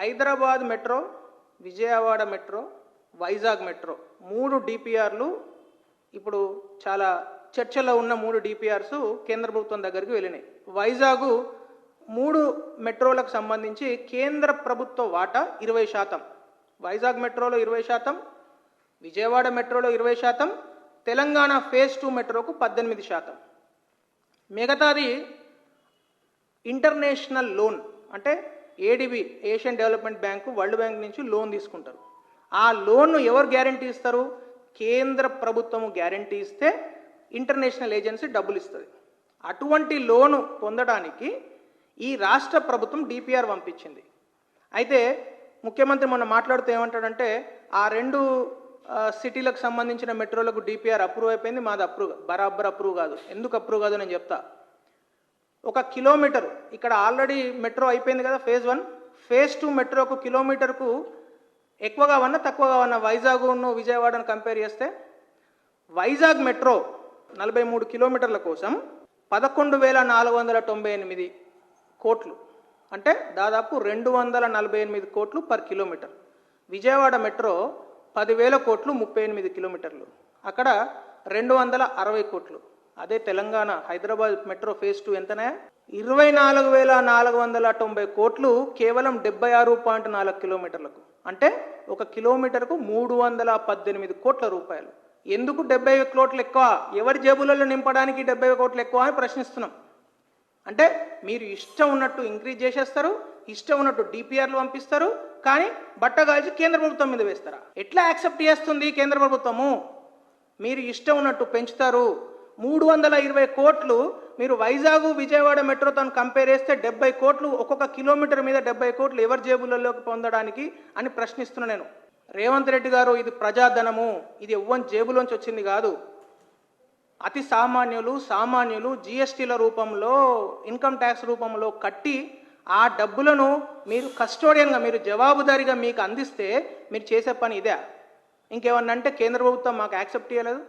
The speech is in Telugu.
Hyderabad metro Vijayawada metro Vizag metro మూడు డిపిఆర్లు ఇప్పుడు చాలా చర్చలో ఉన్న మూడు డిపిఆర్స్ కేంద్ర ప్రభుత్వం దగ్గరికి వెళ్ళినాయి. వైజాగు మూడు మెట్రోలకు సంబంధించి కేంద్ర ప్రభుత్వ వాటా ఇరవై శాతం. వైజాగ్ మెట్రోలో ఇరవై శాతం విజయవాడ మెట్రోలో ఇరవై శాతం తెలంగాణ ఫేజ్ టూ మెట్రోకు పద్దెనిమిది శాతం. మిగతాది ఇంటర్నేషనల్ లోన్ అంటే ADB Asian development bank world bank నుంచి లోన్ తీసుకుంటారు. ఆ లోన్ను ఎవరు గ్యారంటీ ఇస్తారు? కేంద్ర ప్రభుత్వము గ్యారంటీ ఇస్తే ఇంటర్నేషనల్ ఏజెన్సీ డబ్బులు ఇస్తుంది. అటువంటి లోను పొందడానికి ఈ రాష్ట్ర ప్రభుత్వం డిపిఆర్ పంపించింది. అయితే ముఖ్యమంత్రి మొన్న మాట్లాడుతూ ఏమంటాడంటే ఆ రెండు సిటీలకు సంబంధించిన మెట్రోలకు డిపిఆర్ అప్రూవ్ అయిపోయింది మాది అప్రూవ్ బరాబర్ అప్రూవ్ కాదు. ఎందుకు అప్రూవ్ కాదు నేను చెప్తా. ఒక కిలోమీటర్. ఇక్కడ ఆల్రెడీ మెట్రో అయిపోయింది కదా ఫేజ్ వన్. ఫేజ్ టూ మెట్రోకు కిలోమీటర్కు ఎక్కువగా ఉన్న తక్కువగా ఉన్న వైజాగ్ను విజయవాడను కంపేర్ చేస్తే వైజాగ్ మెట్రో నలభై మూడు కిలోమీటర్ల కోసం పదకొండు వేల నాలుగు వందల తొంభై ఎనిమిది కోట్లు. అంటే దాదాపు రెండు వందల నలభై ఎనిమిది కోట్లు పర్ కిలోమీటర్. విజయవాడ మెట్రో పదివేల కోట్లు ముప్పై ఎనిమిది కిలోమీటర్లు. అక్కడ రెండు వందల అరవై కోట్లు. అదే Telangana Hyderabad metro phase two ఎంతనే? ఇరవై నాలుగు వేల నాలుగు వందల తొంభై కోట్లు కేవలం డెబ్బై ఆరు పాయింట్ నాలుగు కిలోమీటర్లకు. అంటే ఒక కిలోమీటర్కు మూడు వందల పద్దెనిమిది కోట్ల రూపాయలు. ఎందుకు డెబ్బై కోట్లు ఎక్కువ? ఎవరి జేబులలో నింపడానికి డెబ్బై కోట్లు ఎక్కువ అని ప్రశ్నిస్తున్నాం. అంటే మీరు ఇష్టం ఉన్నట్టు ఇంక్రీజ్ చేసేస్తారు ఇష్టం ఉన్నట్టు డిపిఆర్లు పంపిస్తారు కానీ బట్ట కాల్చి కేంద్ర ప్రభుత్వం మీద వేస్తారా? ఎట్లా యాక్సెప్ట్ చేస్తుంది కేంద్ర ప్రభుత్వము? మీరు ఇష్టం ఉన్నట్టు పెంచుతారు మూడు వందల ఇరవై కోట్లు మీరు వైజాగ్ విజయవాడ మెట్రోతో కంపేర్ చేస్తే డెబ్బై కోట్లు ఒక్కొక్క కిలోమీటర్ మీద డెబ్బై కోట్లు ఎవరి జేబులలోకి పొందడానికి అని ప్రశ్నిస్తున్నా నేను. రేవంత్ రెడ్డి గారు ఇది ప్రజాధనము ఇది ఎవ్వని జేబులోంచి వచ్చింది కాదు. అతి సామాన్యులు సామాన్యులు జిఎస్టీల రూపంలో ఇన్కమ్ ట్యాక్స్ రూపంలో కట్టి ఆ డబ్బులను మీరు కస్టోడియన్గా మీరు జవాబుదారీగా మీకు అందిస్తే మీరు చేసే పని ఇదే. ఇంకేమన్నా అంటే కేంద్ర ప్రభుత్వం మాకు యాక్సెప్ట్ చేయలేదు.